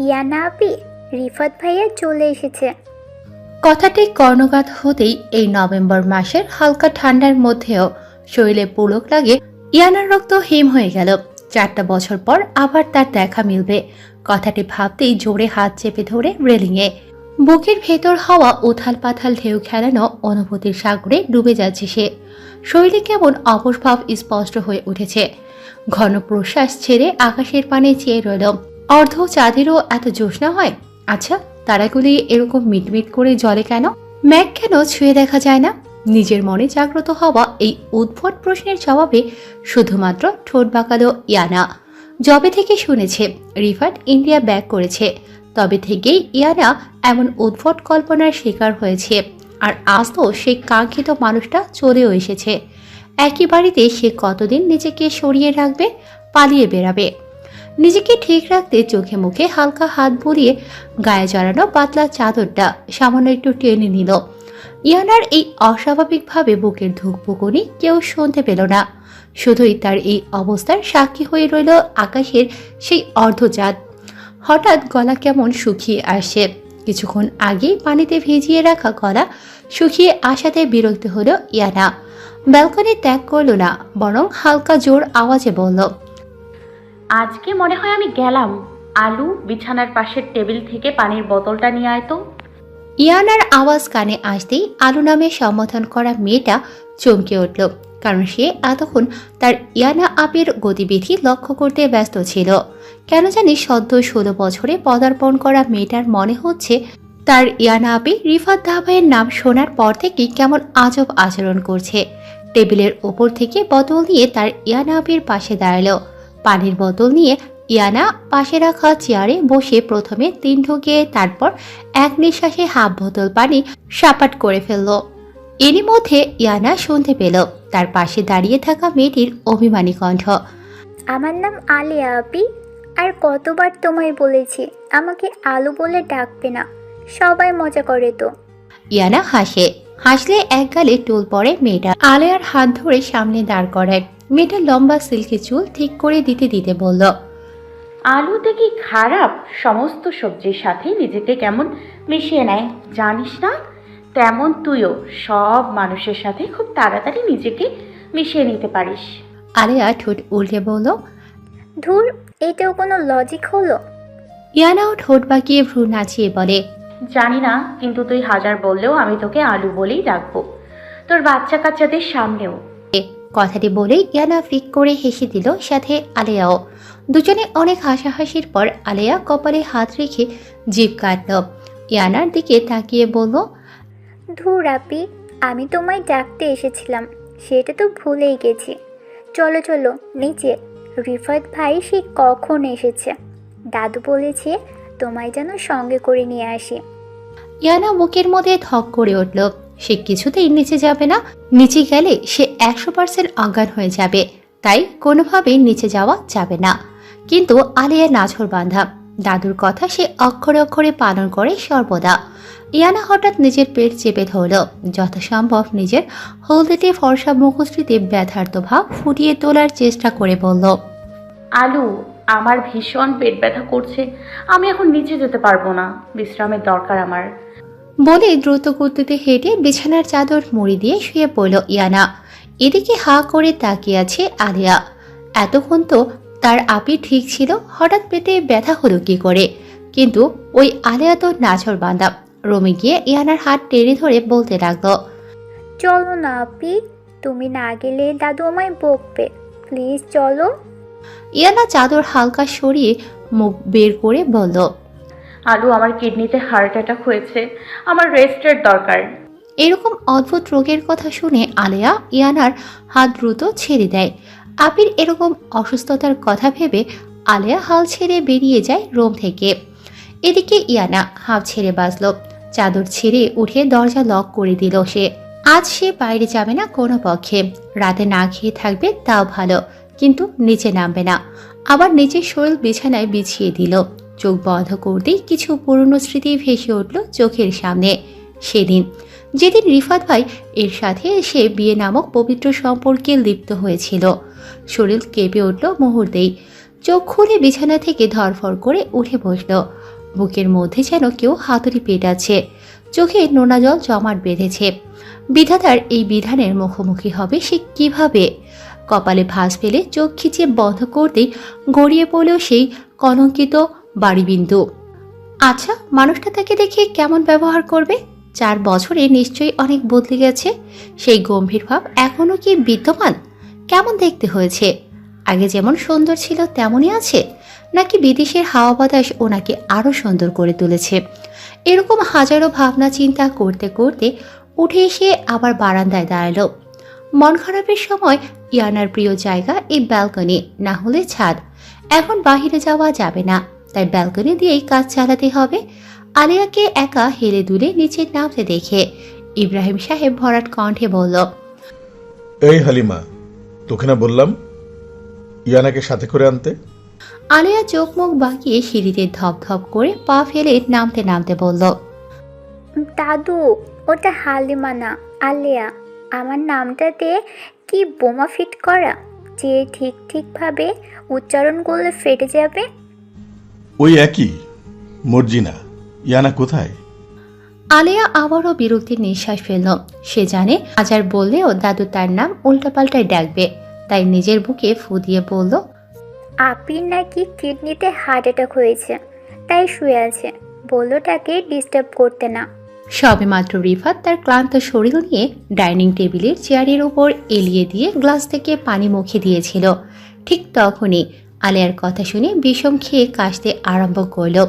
ইয়ানা আপি রিফাত ভাইয়া চলে এসেছে। কথাটি কর্ণঘাত হতেই এই নভেম্বর মাসের হালকা ঠান্ডার মধ্যেও শরীরে পুলক লাগে ইয়ানার রক্ত হিম হয়ে গেল। চারটা বছর পর আবার তার দেখা মিলবে। কথাটি ভাবতেই জোরে হাত চেপে ধরে রেলিংয়ে। বুকের ভেতর হওয়া উথাল পাথাল ঢেউ খেলানো অনুভূতির সাগরে ডুবে যাচ্ছে সে। শরীরে কেমন অপসভাব স্পষ্ট হয়ে উঠেছে। ঘন প্রশ্বাস ছেড়ে আকাশের পানে চেয়ে রইল। অর্ধ চাঁদেরও এত জ্যোৎস্না হয়? আচ্ছা তারাগুলি এরকম মিটমিট করে জলে কেন? ম্যাগ কেন ছুঁয়ে দেখা যায় না? নিজের মনে জাগ্রত হওয়া এই উদ্ভট প্রশ্নের জবাবে শুধুমাত্র ঠোঁট বাঁকালো ইয়ানা। জবে থেকে শুনেছে রিফাত ইন্ডিয়া ব্যাক করেছে, তবে থেকেই ইয়ানা এমন উদ্ভট কল্পনার শিকার হয়েছে। আর আজ তো সেই কাঙ্ক্ষিত মানুষটা চলেও এসেছে। একই বাড়িতে সে কতদিন নিজেকে সরিয়ে রাখবে, পালিয়ে বেরাবে নিজেকে ঠিক রাখতে চোখে মুখে হালকা হাত বুলিয়ে গায়ে জড়ানো পাতলা চাদরটা সামান্য একটু টেনে নিল। ইয়ানার এই অস্বাভাবিকভাবে বুকের ধুকপুকুনি কেউ শুনতে পেল না। শুধুই তার এই অবস্থার সাক্ষী হয়ে রইল আকাশের সেই অর্ধচাঁদ হঠাৎ গলা কেমন শুকিয়ে আসে। কিছুক্ষণ আগেই পানিতে ভিজিয়ে রাখা গলা শুকিয়ে আসাতে বিরক্ত হলো ইয়ানা। ব্যালকনি ত্যাগ করল না, বরং হালকা জোর আওয়াজে বলল আজকে মনে হয় আমি গেলাম। আলু বিছানার পাশের টেবিল থেকে পানির বোতলটা নিয়ে আয় তো। ইয়ানার আওয়াজ কানে আসতেই আলু নামে সম্বোধন করা মেয়েটা চমকে উঠল, কারণ সে এতক্ষণ তার ইয়ানা আপির গতিবিধি লক্ষ্য করতে ব্যস্ত ছিল। কেন জানি সদ্য ষোলো বছরে পদার্পণ করা মেয়েটার মনে হচ্ছে তার ইয়ানা আপি রিফাত ধাবাইয়ের নাম শোনার পর থেকেই কেমন আজব আচরণ করছে। টেবিলের ওপর থেকে বোতল দিয়ে তার ইয়ানা আপির পাশে দাঁড়াল। পানির বোতল নিয়ে ইয়ানা পাশে রাখা চেয়ারে বসে প্রথমে তিন ঢুকে তারপর এক নিঃশ্বাসে হাফ বোতল পানি সাপাট করে ফেলল। এরই মধ্যে ইয়ানা শুনতে পেল তার পাশে দাঁড়িয়ে থাকা মেয়েটির অভিমানী কণ্ঠ। আমার নাম আলিয়া আপি আর কতবার তোমায় বলেছি আমাকে আলু বলে ডাকবে না সবাই মজা করে তো। ইয়ানা হাসে হাসলে এক গালে টুল পড়ে মেয়েটা আলেয়ার হাত ধরে সামনে দাঁড় করায় মেয়েটা লম্বা সিল্কি চুল ঠিক করে দিতে দিতে বলল আলুতে কি খারাপ সমস্ত সবজির সাথে নিজেকে কেমন মিশিয়ে নেয় জানিস না? তেমন তুইও সব মানুষের সাথে খুব তাড়াতাড়ি নিজেকে মিশিয়ে নিতে পারিস। আলেয়া ঠোঁট উল্টে বলল ধুর এটাও কোনো লজিক হলো? ইয়ানাও ঠোঁট বাঁকিয়ে ভ্রু নাচিয়ে বলে জানি না কিন্তু তুই হাজার বললেও আমি তোকে আলু বলেই ডাকবো। তোর বাচ্চা কাচ্চাদের সামনেও কথাটি বলেই ইয়ানা ফিক করে হেসে দিল সাথে আলেয়াও। দুজনে অনেক হাসাহাসির পর আলেয়া কপালে হাত রেখে জিভ কাটল। ইয়ানার দিকে তাকিয়ে বলল ধুর আপি আমি তোমায় ডাকতে এসেছিলাম সেটা তো ভুলেই গেছি। চলো চলো নিচে। রিফাত ভাই সে কখন এসেছে? দাদু বলেছে তোমায় যেন সঙ্গে করে নিয়ে আসি। ইয়ানা বুকের মধ্যে ধক করে উঠল। সে কিছুতেই নিচে যাবে না। নিচে গেলে সে একশো পার্সেন্ট অজ্ঞান হয়ে যাবে। তাই কোনোভাবেই নিচে যাওয়া যাবে না। কিন্তু আলিয়া নাছর বাঁধা। দাদুর কথা সে অক্ষরে অক্ষরে পালন করে সর্বদা। ইয়ানা হঠাৎ নিজের পেট চেপে ধরল। যথাসম্ভব নিজের হলদেটে ফর্সা মুখশ্রীতে ব্যথার্ত ভাব ফুটিয়ে তোলার চেষ্টা করে বলল, আলু, আমার ভীষণ পেট ব্যথা করছে। আমি এখন নিচে যেতে পারব না। বিশ্রামের দরকার আমার। বলে দ্রুত গতিতে হেঁটে বিছানার চাদর মুড়ি দিয়ে শুয়ে পড়ল ইয়ানা। এদিকে হা করে তাকিয়ে আছে আলিয়া। এতক্ষণ তো তার আপি ঠিক ছিল হঠাৎ পেটে ব্যথা হলো কি করে? কিন্তু ওই আলিয়া তো নাছর বাঁধা রমে গিয়ে ইয়ানার হাত টেনে ধরে বলতে লাগল চলো না আপি তুমি না গেলে দাদু আমায় বকবে। প্লিজ চলো। ইয়ানা চাদর হালকা সরিয়ে মুখ বের করে বলল আলু আমার কিডনিতে হার্ট অ্যাটাক হয়েছে, আমার রেস্টের দরকার। এরকম অদ্ভুত রোগের কথা শুনে আলেয়া ইয়ানার হাত দ্রুত ছেড়ে দেয়। আপির এরকম অসুস্থতার কথা ভেবে আলেয়া হাল ছেড়ে বেরিয়ে যায় রোম থেকে। এদিকে ইয়ানা হাফ ছেড়ে বাজল চাদর ছেড়ে উঠে দরজা লক করে দিল সে। আজ সে বাইরে যাবে না কোনো পক্ষে। রাতে না খেয়ে থাকবে তাও ভালো, কিন্তু নিচে নামবে না। আবার নিচের শরীর বিছানায় বিছিয়ে দিল। চোখ বন্ধ করতেই কিছু পুরনো স্মৃতি ভেসে উঠল চোখের সামনে। সেদিন, যেদিন রিফাত ভাই এর সাথে সে বিয়ে নামক পবিত্র সম্পর্কে লিপ্ত হয়েছিল। শরীর কেঁপে উঠল মুহূর্তেই। চোখ খুলে বিছানা থেকে ধরফর করে উঠে বসল। বুকের মধ্যে যেন কেউ হাতুড়ি পেটাচ্ছে চোখে নোনা জল জমাট বেঁধেছে। বিধাতার এই বিধানের মুখোমুখি হবে সে কীভাবে? কপালে ভাঁজ ফেলে চোখ খিচিয়ে বন্ধ করতেই গড়িয়ে পড়লেও সেই কলঙ্কিত বাড়িবিন্দু। আচ্ছা মানুষটা তাকে দেখে কেমন ব্যবহার করবে? চার বছরে নিশ্চয়ই অনেক বদলে গেছে। সেই গম্ভীর ভাব এখনও কি বিদ্যমান? কেমন দেখতে হয়েছে? আগে যেমন সুন্দর ছিল, তেমনই আছে। নাকি বিদেশের হাওয়া বাতাস ওনাকে আরও সুন্দর করে তুলেছে? এরকম হাজারো ভাবনা চিন্তা করতে করতে উঠে এসে আবার বারান্দায় দাঁড়াল। মন খারাপের সময় ইয়ানার প্রিয় জায়গা এই ব্যালকনি, না হলে ছাদ। এখন বাহিরে যাওয়া যাবে না। তাই ব্যালকনি দিয়েই কাজ চালাতে হবে। আলিয়াকে একা হেলে দুলে নিচে নামতে দেখে ইব্রাহিম সাহেব ভরাট কণ্ঠে বলল এই হালিমা তোকে না বললাম ইয়ানাকে সাথে করে আনতে? আলিয়া চোখ মুখ বাঁকিয়ে সিঁড়িতে ধপ ধপ করে পা ফেলে নামতে নামতে বলল দাদু ওটা হালিমা না আলিয়া। আমার নামটাতে কি বোমা ফিট করা? যে ঠিক ঠিকভাবে উচ্চারণ করলে ফেটে যাবে ওই একই মর্জিনা। ইয়ানা কোথায়? আলিয়া আবারও বিরক্তির নিঃশ্বাস ফেলল। সে জানে আজার বললেও দাদু তার নাম উল্টাপাল্টায় ডাকবে। তাই নিজের বুকে ফু দিয়ে বলল আপির নাকি কিডনিতে হার্ট অ্যাটাক হয়েছে তাই শুয়ে আছে। বলল তাকে ডিস্টার্ব করতে না। সবেমাত্র রিফাত তার ক্লান্ত শরীর নিয়ে ডাইনিং টেবিলের চেয়ারের উপর এলিয়ে দিয়ে গ্লাস থেকে পানি মুখে দিয়েছিল। ঠিক তখনই আলিয়ার কথা শুনে বিষম খেয়ে কাশতে আরম্ভ করল।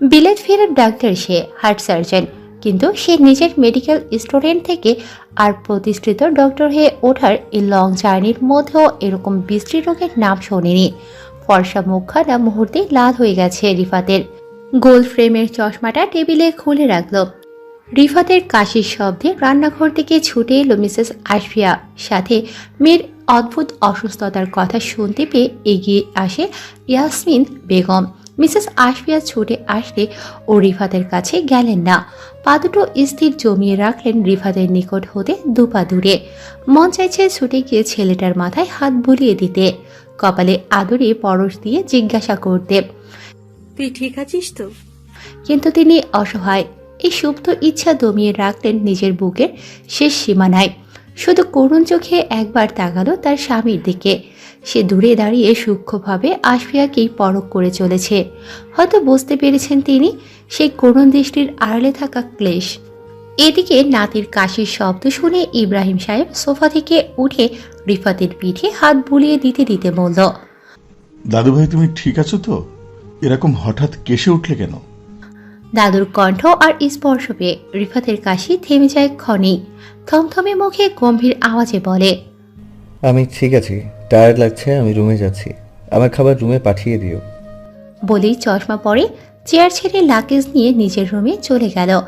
বিলেত ফেরার ডাক্তার সে, হার্ট সার্জন। কিন্তু সে নিজের মেডিকেল স্টুডেন্ট থেকে আর প্রতিষ্ঠিত ডক্টর হয়ে ওঠার এই লং জার্নির মধ্যেও এরকম বিশ্রী রোগের নাম শোনেনি। ফর্সা মুখখানা মুহূর্তে লাল হয়ে গেছে রিফাতের। গোল ফ্রেমের চশমাটা টেবিলে খুলে রাখল। রিফাতের কাশির শব্দে রান্নাঘর থেকে ছুটে এলো মিসেস আশফিয়া। সাথে মেয়ের অদ্ভুত অসুস্থতার কথা শুনতে পেয়ে এগিয়ে আসে ইয়াসমিন বেগম। মিসেস আশফিয়া ছুটে আসলে ও রিফাতের কাছে গেলেন না। পা দুটো স্থির জমিয়ে রাখলেন রিফাতের নিকট হতে দুপা দূরে। মন চাইছে ছুটে গিয়ে ছেলেটার মাথায় হাত বুলিয়ে দিতে। কপালে আদরে পরশ দিয়ে জিজ্ঞাসা করতে। তুই ঠিক আছিস তো? কিন্তু তিনি অসহায়। এই সুপ্ত ইচ্ছা দমিয়ে রাখলেন নিজের বুকের শেষ সীমানায়। শুধু করুণ চোখে একবার তাকালো তার স্বামীর দিকে। সে দূরে দাঁড়িয়ে সূক্ষ্মভাবে আশফিয়াকেই পরখ করে চলেছে। হয়তো বুঝতে পেরেছেন তিনি, সেই করুণ দৃষ্টির আড়ালে থাকা ক্লেশ। এদিকে নাতির কাশির শব্দ শুনে ইব্রাহিম সাহেব সোফা থেকে উঠে রিফাতের পিঠে হাত বুলিয়ে দিতে দিতে বলল দাদু দাদুভাই, তুমি ঠিক আছো তো? এরকম হঠাৎ কেসে উঠলে কেন? দাদুর কণ্ঠ আর স্পর্শ পেয়ে রিফাতের কাশি থেমে যায় ক্ষণেই থমথমে মুখে গম্ভীর আওয়াজে বলে আমি ঠিক আছি টায়ার্ড লাগছে আমি রুমে যাচ্ছি। আমার খাবার রুমে পাঠিয়ে দিও। বলেই চশমা পরে চেয়ার ছেড়ে লাগেজ নিয়ে নিজের রুমে চলে গেল।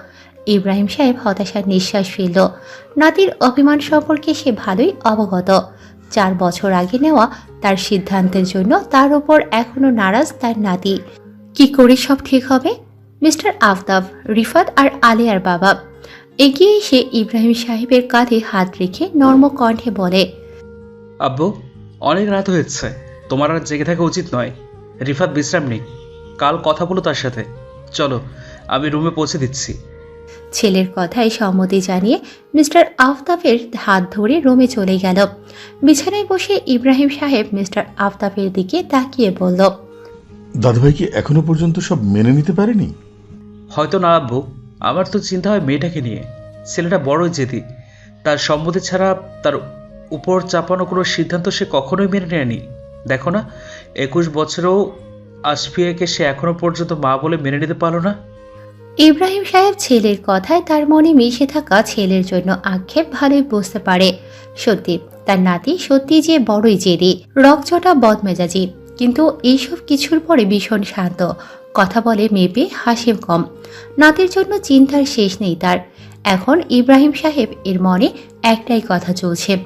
ইব্রাহিম সাহেব হতাশার নিঃশ্বাস ফেলল। নাতির অভিমান সম্পর্কে সে ভালোই অবগত। চার বছর আগে নেওয়া তার সিদ্ধান্তের জন্য তার উপর এখনও নারাজ তার নাতি। কি করে সব ঠিক হবে? মিস্টার আফতাব রিফাত আর আলিয়ার বাবা। এগিয়ে এসে ইব্রাহিম সাহেবের কাঁধে হাত রেখে নর্ম কণ্ঠে বলে আব্বু অনেক রাত হয়েছে। তোমার আর জেগে থাকা উচিত নয়। রিফাত বিশ্রাম নেই কাল কথা বলো তার সাথে। চলো আমি রুমে পৌঁছে দিচ্ছি। ছেলের কথায় সম্মতি জানিয়ে মিস্টার আফতাফের হাত ধরে রুমে চলে গেল। বিছানায় বসে ইব্রাহিম সাহেব মিস্টার আফতাফের দিকে তাকিয়ে বলল দাদুভাই কি এখনও পর্যন্ত সব মেনে নিতে পারেনি? হয়তো না আব্বু, আমার তো চিন্তা হয় মেয়েটাকে নিয়ে। ছেলেটা বড়ই জেদি। তার সম্মতি ছাড়া তার উপর চাপানো কোনো সিদ্ধান্ত সে কখনোই মেনে নেয়নি। দেখো না, একুশ বছরেও আশফিয়াকে সে এখনও পর্যন্ত মা বলে মেনে নিতে পারল না। ইব্রাহিম সাহেব ছেলের কথায় তার মনে মিশে থাকা ছেলের জন্য আক্ষেপ ভালোই বুঝতে পারে। সত্যি, তার নাতি সত্যি যে বড়ই জেদি, রকচটা বদমেজাজি। কিন্তু এইসব কিছুর পরে ভীষণ শান্ত। কথা বলে মেপে হাসে কম। নাতির জন্য চিন্তার শেষ নেই তার। এখন ইব্রাহিম সাহেব এর মনে একটাই কথা চলছে।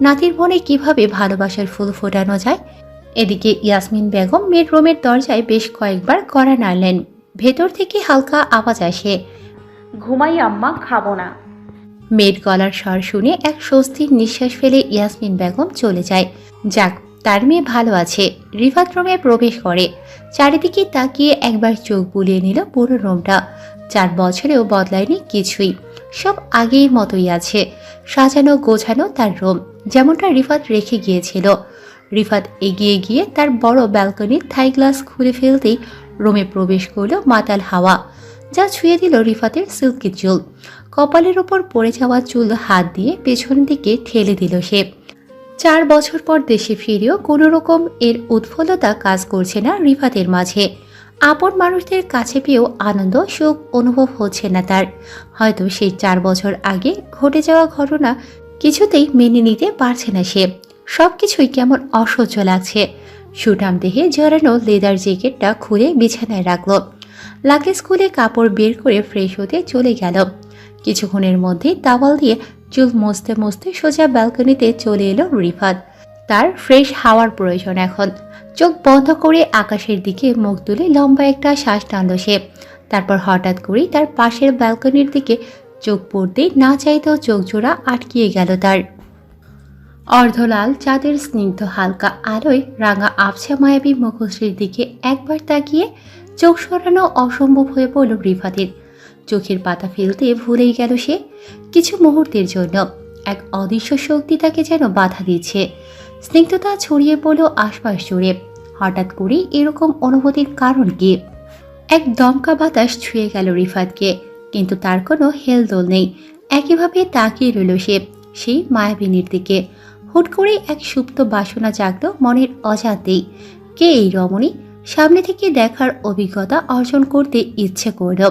নাতির মনে কীভাবে ভালোবাসার ফুল ফোটানো যায়? এদিকে ইয়াসমিন বেগম মেয়ের রুমের দরজায় বেশ কয়েকবার কড়া নাড়লেন। ভেতর থেকে হালকা আওয়াজ আসে। ঘুমাই আম্মা খাব না। মেয়ের গলার স্বর শুনে এক স্বস্তির নিঃশ্বাস ফেলে ইয়াসমিন বেগম চলে যায়। যাক তার মেয়ে ভালো আছে। রিফাত রুমে প্রবেশ করে। চারিদিকে তাকিয়ে একবার চোখ বুলিয়ে নিল পুরো রুমটা। চার বছরেও বদলায়নি কিছুই। সব আগের মতোই আছে। সাজানো গোছানো তার রুম, যেমনটা রিফাত রেখে গিয়েছিল। রিফাত এগিয়ে গিয়ে তার বড় ব্যালকনির থাই গ্লাস খুলে ফেলতেই রুমে প্রবেশ করল মাতাল হাওয়া, যা ছুঁয়ে দিল রিফাতের সিল্কি চুল। কপালের ওপর পড়ে যাওয়া চুল হাত দিয়ে পেছন দিকে ঠেলে দিল সে। চার বছর পর দেশে ফিরেও কোনো রকম এর উৎফুল্লতা কাজ করছে না রিফাতের মাঝে। আপন মানুষদের কাছে পেয়েও আনন্দ, সুখ অনুভব হচ্ছে না তার। হয়তো সেই চার বছর আগে ঘটে যাওয়া ঘটনা কিছুতেই মেনে নিতে পারছে না সে। সব কিছুই কেমন অসহ্য লাগছে। সুঠাম দেহে জড়ানো লেদার জ্যাকেটটা খুলে বিছানায় রাখল। লাগেজ খুলে কাপড় বের করে ফ্রেশ হতে চলে গেল। কিছুক্ষণের মধ্যে তাওয়াল দিয়ে চুল মুছতে মুছতে সোজা ব্যালকনিতে চলে এলো রিফাত। তার ফ্রেশ হাওয়ার প্রয়োজন এখন। চোখ বন্ধ করে আকাশের দিকে মুখ তুলে লম্বা একটা শ্বাস টানল সে। তারপর হঠাৎ করেই তার পাশের ব্যালকনির দিকে চোখ পড়তেই না চাইতেও চোখ জোড়া আটকিয়ে গেল তার। অর্ধলাল চাঁদের স্নিগ্ধ হালকা আলোয় রাঙা আবছা মায়াবী মুখশ্রীর দিকে একবার তাকিয়ে চোখ সরানো অসম্ভব হয়ে পড়ল রিফাতের। চোখের পাতা ফেলতে ভুলেই গেল সে। কিছু মুহূর্তের জন্য এক অদৃশ্য শক্তি তাকে যেন বাধা দিচ্ছে স্নিগ্ধতা ছড়িয়ে পড়ল আশপাশ জুড়ে। হঠাৎ করেই এরকম অনুভূতির কারণ কি? এক দমকা বাতাস ছুঁয়ে গেল রিফাতকে, কিন্তু তার কোনো হেলদোল নেই। একইভাবে তাকিয়ে রইল সে, সেই মায়াবিনীর দিকে। হুট করেই এক সুপ্ত বাসনা জাগলো মনের অজান্তেই। কে এই রমণী? সামনে থেকে দেখার অভিজ্ঞতা অর্জন করতে ইচ্ছে করল।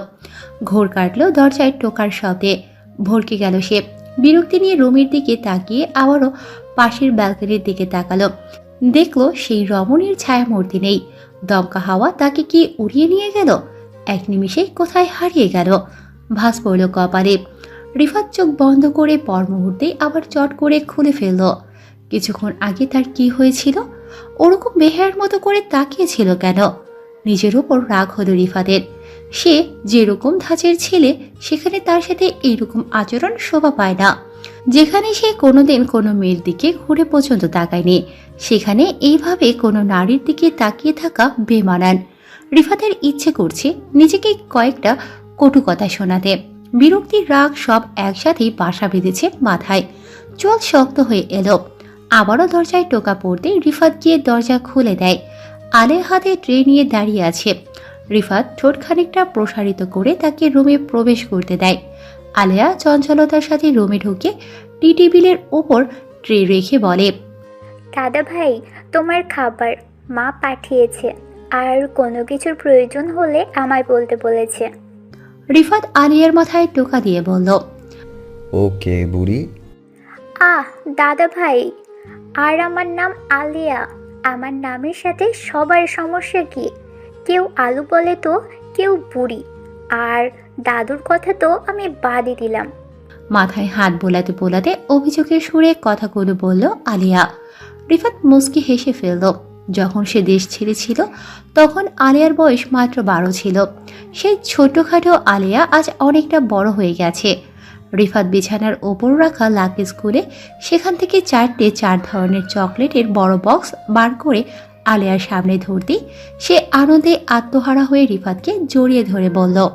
ঘোর কাটলো দরজায় টোকার শব্দে। ভরকে গেল সে। বিরক্তি নিয়ে রুমের দিকে তাকিয়ে আবারও পাশের ব্যালকনির দিকে তাকালো। দেখল সেই রমণীর ছায়ামূর্তি নেই। দমকা হাওয়া তাকে কি উড়িয়ে নিয়ে গেল? এক নিমিষে কোথায় হারিয়ে গেল? ভাস পড়ল কপালে। রিফাত চোখ বন্ধ করে পর মুহূর্তেই আবার চট করে খুলে ফেলল। কিছুক্ষণ আগে তার কি হয়েছিল? ওরকম বেহার মতো করে তাকিয়েছিল কেন? নিজের উপর রাগ হলো রিফাদের সে যেরকম ধাঁচের ছেলে, সেখানে তার সাথে এইরকম আচরণ শোভা পায় না। যেখানে সে কোনোদিন কোনো মেয়ের দিকে ঘুরে পর্যন্ত তাকায়নি, সেখানে এইভাবে কোনো নারীর দিকে তাকিয়ে থাকা বেমানান। রিফাতের ইচ্ছে করছে নিজেকে কয়েকটা কটু কথা শোনাতে। বিরক্তির রাগ সব একসাথেই বাসা বেঁধেছে মাথায়। চোখ শক্ত হয়ে এলো। আবারও দরজায় টোকা পড়তে রিফাত গিয়ে দরজা খুলে দেয়। আলের হাতে ট্রে নিয়ে দাঁড়িয়ে আছে। রিফাত ঠোঁট খানিকটা প্রসারিত করে তাকে রুমে প্রবেশ করতে দেয়। আলেয়া চঞ্চলতার সাথে রুমে ঢুকে টি টেবিলের ওপর ট্রে রেখে বলে দাদা ভাই তোমার খাবার মা পাঠিয়েছে। আর কোনো কিছুর প্রয়োজন হলে আমায় বলতে বলেছে। রিফাত আলিয়ার মাথায় টোকা দিয়ে বলল ওকে বুড়ি। আহ দাদা ভাই আর আমার নাম আলিয়া। আমার নামের সাথে সবার সমস্যা কি? কেউ আলু বলে তো কেউ বুড়ি। আর দাদুর কথা তো আমি বাদই দিলাম। মাথায় হাত বোলাতে বোলাতে অভিযোগের সুরে কথাগুলো বলল আলিয়া। রিফাত মুস্কি হেসে ফেলল। যখন সে দেশ ছেড়েছিল, তখন আলিয়ার বয়স মাত্র বারো ছিল। সেই ছোটখাটো আলিয়া আজ অনেকটা বড় হয়ে গেছে। রিফাত বিছানার ওপর রাখা লাকেজ খুলে সেখান থেকে চারটে চার ধরনের চকলেটের বড় বক্স বার করে আলিয়ার সামনে ধরতেই সে আনন্দে আত্মহারা হয়ে রিফাতকে জড়িয়ে ধরে বলল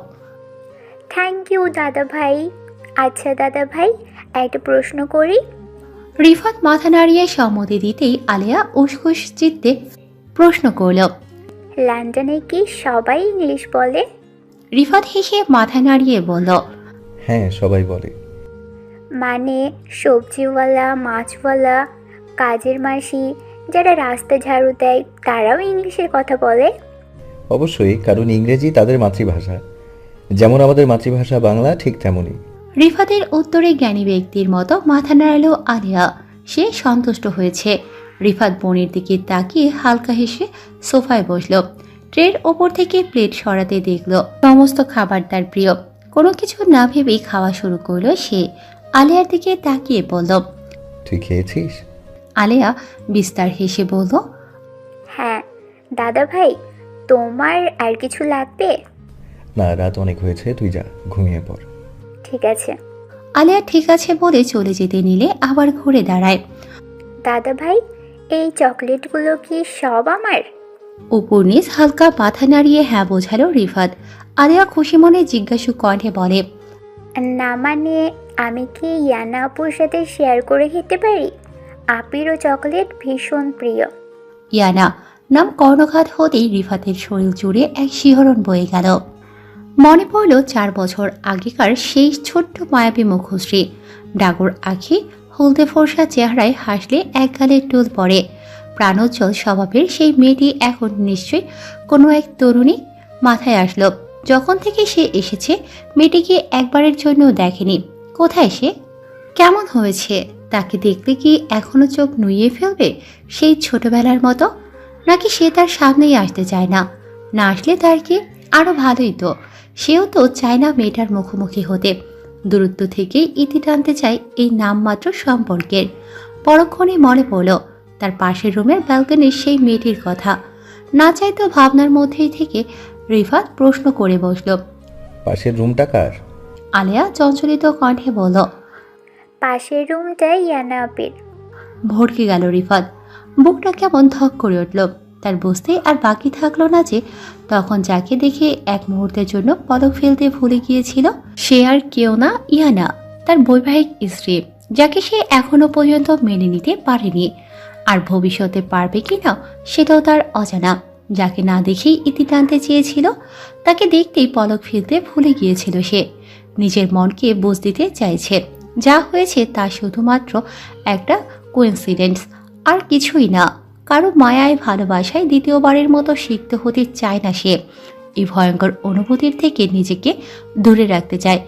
থ্যাংক ইউ দাদা ভাই। আচ্ছা দাদা ভাই একটা প্রশ্ন করি? রিফাত মাথা নাড়িয়ে সম্মতি দিতেই আলিয়া উসখুস চিত্তে প্রশ্ন করল লন্ডনে কি সবাই ইংলিশ বলে? রিফাত হেসে মাথা নাড়িয়ে বলল হ্যাঁ সবাই বলে। মানে সবজিওয়ালা মাছওয়ালা কাজের মাসি যারা রাস্তা ঝাড়ু দেয় তারাও ইংলিশে কথা বলে? অবশ্যই কারণ ইংরেজি তাদের মাতৃভাষা। যেমন আমাদের মাতৃভাষা বাংলা ঠিক তেমনই। রিফাতের উত্তরে জ্ঞানী ব্যক্তির মতো মাথা নাড়ালো আলিয়া। সে সন্তুষ্ট হয়েছে। রিফাত বোনের দিকে তাকিয়ে হালকা হেসে সোফায় বসল। ট্রের ওপর থেকে প্লেট সরাতে দেখল। সমস্ত খাবার তার প্রিয়। কোনো কিছু না ভেবেই খাওয়া শুরু করল সে। আলিয়ার দিকে তাকিয়ে বলল তুই খেয়েছিস? আলিয়া বিস্তার হেসে বলল হ্যাঁ দাদা ভাই তোমার আর কিছু লাগবে? না রাত অনেক হয়েছে তুই যা ঘুমিয়ে পড়। ঠিক আছে। আলিয়া ঠিক আছে বলে চলে যেতে নিলে আবার ঘুরে দাঁড়ায়। দাদা ভাই এই চকলেটগুলো কি সব আমার? উপর নিচ হালকা মাথা নাড়িয়ে হ্যাঁ বোঝালো রিফাত। আলিয়া খুশি মনে জিজ্ঞাসু কণ্ঠে বলে না মানে আমি কি ইয়ানা আপুর সাথে শেয়ার করে খেতে পারি? আপিরও চকলেট ভীষণ প্রিয়। ইয়ানা নাম কর্ণঘাত হতেই রিফাতের শরীর জুড়ে এক শিহরণ বয়ে গেল। মনে পড়ল চার বছর আগেকার সেই ছোট্ট মায়াবী মুখশ্রী। ডাগর আখি হলদে ফর্সা চেহারায় হাসলে এক গালে টুল পড়ে। প্রাণোজ্জ্বল স্বভাবের সেই মেয়েটি এখন নিশ্চয়ই কোনো এক তরুণী মাথায় আসলো। যখন থেকে সে এসেছে, মেয়েটিকে একবারের জন্য দেখেনি। কোথায় সে? কেমন হয়েছে? তাকে দেখলে কি এখনও চোখ নুইয়ে ফেলবে সেই ছোটবেলার মতো? নাকি সে তার সামনেই আসতে চায় না? না আসলে তার কি? আরও ভালোই তো। সেও তো চায় না মেয়েটার মুখোমুখি হতে। দূরত্ব থেকেই ইতি টানতে চায় এই নামমাত্র সম্পর্কের। পরক্ষণে মনে পড়ল, তার পাশের রুমের ব্যালকনির সেই মেয়েটির কথা। না চাইতো ভাবনার মধ্যেই থেকে রিফাত প্রশ্ন করে বসল। পাশের রুমটা কার? আলেয়া চঞ্চলিত কণ্ঠে বলল পাশের রুমটা ইয়ানা আপির ভড়কে গেল রিফাত বুকটা কেমন ধক করে উঠল। তার বুঝতে আর বাকি থাকল না যে তখন যাকে দেখে এক মুহূর্তের জন্য পদক ফেলতে ভুলে গিয়েছিল সে আর কেউ না ইয়ানা তার বৈবাহিক স্ত্রী যাকে সে এখনও পর্যন্ত মেনে নিতে পারেনি। আর ভবিষ্যতে পারবে কি না সেটাও তার অজানা। যাকে না দেখেই ইতি টানতে চেয়েছিল, তাকে দেখতেই পলক ফেলতে ভুলে গিয়েছিল সে। নিজের মনকে বুঝ দিতে চাইছে। যা হয়েছে তা শুধুমাত্র একটা কোইন্সিডেন্স, আর কিছুই না। কারও মায়ায় ভালোবাসায় দ্বিতীয়বারের মতো শিখতে হতে চায় না সে। এই ভয়ঙ্কর অনুভূতির থেকে নিজেকে দূরে রাখতে চায়।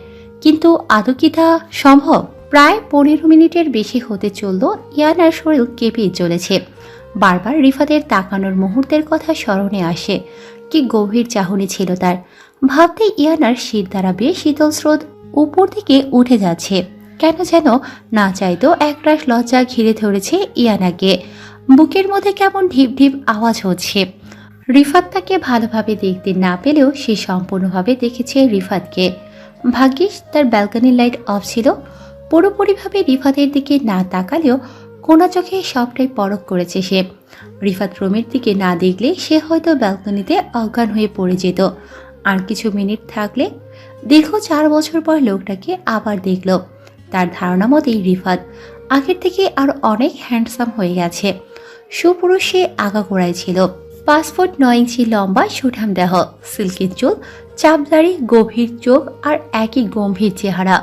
কিন্তু আদৌ কি তা সম্ভব? প্রায় পনেরো মিনিটের বেশি হতে চলল ইয়ানার শরীর কেঁপে চলেছে। বারবার রিফাতের তাকানোর মুহূর্তের কথা স্মরণে আসে। কি গভীর চাহনি ছিল তার। ভাবতে ইয়ানার শীত দাঁড়াবে শীতল স্রোত উপর দিকে উঠে যাচ্ছে। কেন যেন না চাইতো একরাশ লজ্জা ঘিরে ধরেছে ইয়ানাকে। বুকের মধ্যে কেমন ঢিপ ঢিপ আওয়াজ হচ্ছে। রিফাত তাকে ভালোভাবে দেখতে না পেলেও সে সম্পূর্ণভাবে দেখেছে রিফাতকে। ভাগ্যিস তার ব্যালকনির লাইট অফ ছিল। পুরোপুরিভাবে রিফাতের দিকে না তাকালেও কোনা চোখে সবটাই পরখ করেছে সে। রিফাত রুমের দিকে না দেখলে সে হয়তো ব্যালকনিতে অজ্ঞান হয়ে পড়ে যেত। আর কিছু মিনিট থাকলে দীর্ঘ চার বছর পর লোকটাকে আবার দেখল। তার ধারণা মতেই রিফাত আগের থেকে আর অনেক হ্যান্ডসাম হয়ে গেছে। সুপুরুষ সে আগাগোড়ায় ছিল। পাঁচ ফুট নয় ইঞ্চি লম্বা সুঠাম দেহ, সিল্কের চুল চাপদারি গভীর চোখ আর একই গম্ভীর চেহারা।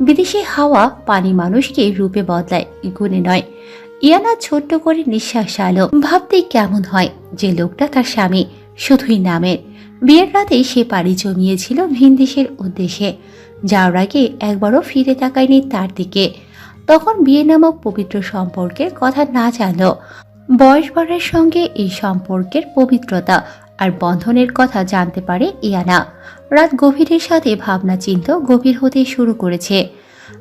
বিদেশি হাওয়া পানি মানুষকে রূপে বদলায়, গুণে নয়। ইয়ানা ছোট্ট করে নিঃশ্বাস আলো ভাবতেই কেমন হয় যে লোকটা তার স্বামী, শুধুই নামের। বিয়ের রাতেই সে পাড়ি জমিয়েছিল ভিনদেশের উদ্দেশ্যে। যাওয়ার আগে একবারও ফিরে তাকায়নি তার দিকে। তখন বিয়ে নামক পবিত্র সম্পর্কের কথা না জানলো। বয়স বাড়ার সঙ্গে এই সম্পর্কের পবিত্রতা আর বন্ধনের কথা জানতে পারে ইয়ানা। রাত গভীরের সাথে ভাবনা চিন্তা গভীর হতে শুরু করেছে।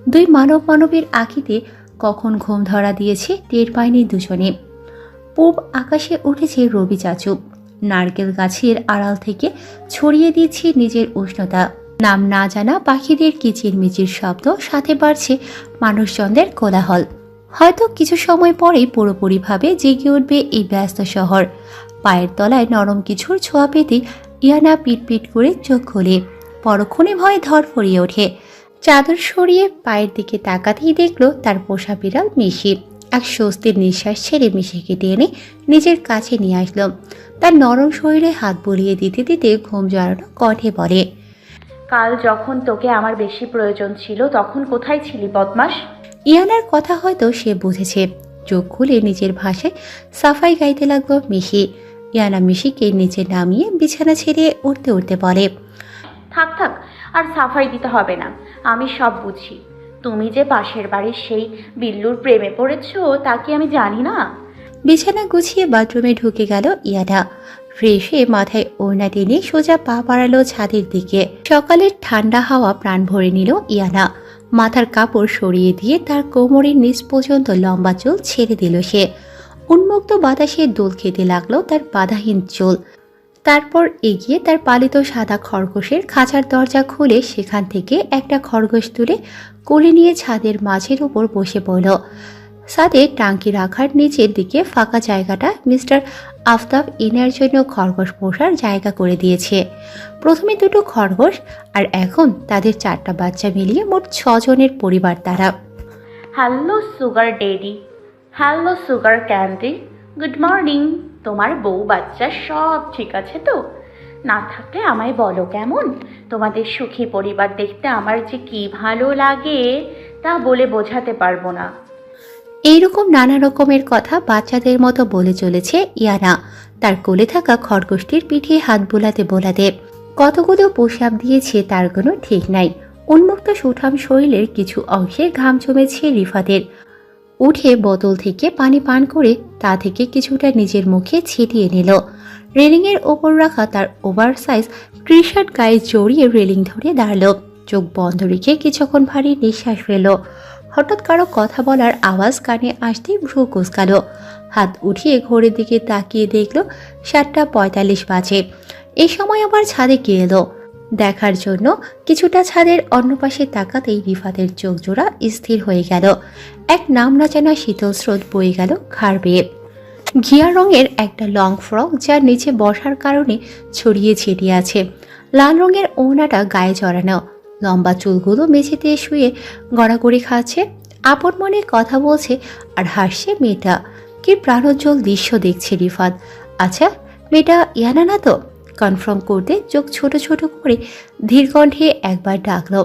দুই মানব মানবের আঁকিতে কখন ঘুম ধরা দিয়েছে টের পায়নি দুজনে। পূব আকাশে উঠেছে রবি চাচু। নারকেল গাছের আড়াল থেকে ছড়িয়ে দিচ্ছে নিজের উষ্ণতা। নাম না জানা পাখিদের কিচিরমিচির শব্দ, সাথে বাড়ছে মানুষজনদের কোলাহল। হয়তো কিছু সময় পরেই পুরোপুরিভাবে জেগে উঠবে এই ব্যস্ত শহর। পায়ের তলায় নরম কিছুর ছোঁয়া পেতে ইয়ানা পিটপিট করে চোখ খোলে। পরক্ষণে ভয়ে ধর ফরিয়ে ওঠে। চাদর সরিয়ে পায়ের দিকে তাকাতেই দেখল তার পোষা বিড়াল মিশি এক স্বস্তির নিঃশ্বাস ছেড়ে মিশিকে টেনে নিজের কাছে নিয়ে আসলো। তার নরম শরীরে হাত বুলিয়ে দিতে দিতে ঘুম জড়ানো কঠে বলে কাল যখন তোকে আমার বেশি প্রয়োজন ছিল তখন কোথায় ছিলি বদমাস? ইয়ানার কথা হয়তো সে বুঝেছে। চোখ খুলে নিজের ভাষায় সাফাই গাইতে লাগল মিশি। ইয়ানা মিশিকে নিচে নামিয়ে বিছানা ছেড়ে উঠতে উঠতে বলে থাক থাক আর সাফাই দিতে হবে না আমি সব বুঝি। তুমি যে পাশের বাড়ির সেই বিল্লুর প্রেমে পড়েছো তা কি আমি জানি না? বিছানা গুছিয়ে বাথরুমে ঢুকে গেল ইয়ানা। ফ্রেশ হয়ে মাথায় ওড়না টেনে সোজা পা বাড়ালো ছাদের দিকে। সকালের ঠান্ডা হাওয়া প্রাণ ভরে নিল ইয়ানা। মাথার কাপড় সরিয়ে দিয়ে তার কোমরের নিচ পর্যন্ত লম্বা চুল ছেড়ে দিল সে। উন্মুক্ত বাতাসে দোল খেতে লাগল তার বাধাহীন চুল। তারপর এগিয়ে তার পালিত সাদা খরগোশের খাঁচার দরজা খুলে সেখান থেকে একটা খরগোশ তুলে কোলে নিয়ে ছাদের মাঝের উপর বসে পড়ল। সাথে টাঙ্কি রাখার নিচের দিকে ফাঁকা জায়গাটা মিস্টার আফতাব ইনার জন্য খরগোশ পোষার জায়গা করে দিয়েছে। প্রথমে দুটো খরগোশ আর এখন তাদের চারটা বাচ্চা মিলিয়ে মোট ছজনের পরিবার তারা। Hello sugar daddy hello sugar candy good morning তোমার বউ বাচ্চা সব ঠিক আছে তো? না থাকলে আমায় বলো কেমন? তোমাদের সুখী পরিবার দেখতে আমার যে কি ভালো লাগে, তা বলে বোঝাতে পারব না। এইরকম নানা রকমের কথা বাচ্চাদের মতো বলে চলেছে ইয়ানা। তার কোলে থাকা খরগোশটির পিঠে হাত বোলাতে বোলাতে কতগুলো পোশাক দিয়েছে তার কোনো ঠিক নাই। উন্মুক্ত সুঠাম শরীরের কিছু অংশে ঘাম জমেছে রিফাতের। উঠে বোতল থেকে পানি পান করে তা থেকে কিছুটা নিজের মুখে ছিটিয়ে নিল। রেলিংয়ের ওপর রাখা তার ওভার সাইজ টি শার্ট গায়ে জড়িয়ে রেলিং ধরে দাঁড়াল। চোখ বন্ধ রেখে কিছুক্ষণ ভারী নিঃশ্বাস ফেলো হঠাৎ কারও কথা বলার আওয়াজ কানে আসতেই ভ্রু কুচকালো। হাত উঠিয়ে ঘড়ির দিকে তাকিয়ে দেখল সাতটা পঁয়তাল্লিশ বাজে। এই সময় আবার ছাদে গিয়ে এলো? দেখার জন্য কিছুটা ছাদের অন্য পাশে তাকাতেই রিফাতের চোখ জোড়া স্থির হয়ে গেল। এক নাম না জানা শীতল স্রোত বয়ে গেল ঘাড় বেয়ে। ঘিয়া রঙের একটা লং ফ্রক যার নিচে বসার কারণে ছড়িয়ে ছিটিয়ে আছে। লাল রঙের ওনাটা গায়ে জড়ানো। লম্বা চুলগুলো মেঝেতে শুয়ে গড়াগড়ি খাচ্ছে। আপন মনে কথা বলছে আর হাসছে মেয়েটা। কি প্রাণোজ্জ্বল দৃশ্য দেখছে রিফাত। আচ্ছা মেয়েটা ইয়ানা না তো? কনফার্ম করতে চোখ ছোট ছোট করে ধীর কণ্ঠে একবার ডাকলো।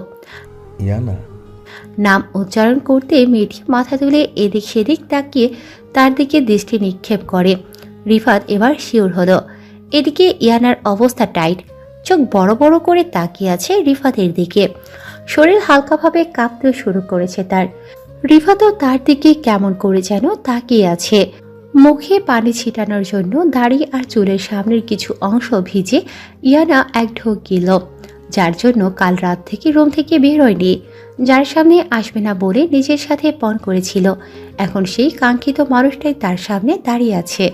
ইয়ানা। নাম উচ্চারণ করতে মেয়েটি মাথা তুলে এদিক সেদিক তাকিয়ে তার দিকে দৃষ্টি নিক্ষেপ করে। রিফাত এবার শিওর হলো। এদিকে ইয়ানার অবস্থা টাইট। চোখ বড় বড় করে তাকিয়ে আছে রিফাতের দিকে। শরীর হালকাভাবে কাঁপতে শুরু করেছে তার। রিফাতও তার দিকে কেমন করে যেন তাকিয়ে আছে। মুখে পানি ছিটানোর জন্য দাড়ি আর চুলের সামনের কিছু অংশ ভিজে ইয়ানা এক ঢোক গেল, যার জন্য কাল রাত থেকে রুম থেকে বেরোয়নি যার সামনে আসবে না বলে নিজের সাথে পণ করেছিল। এখন সেই কাঙ্ক্ষিত মানুষটাই তার সামনে দাঁড়িয়ে আছে।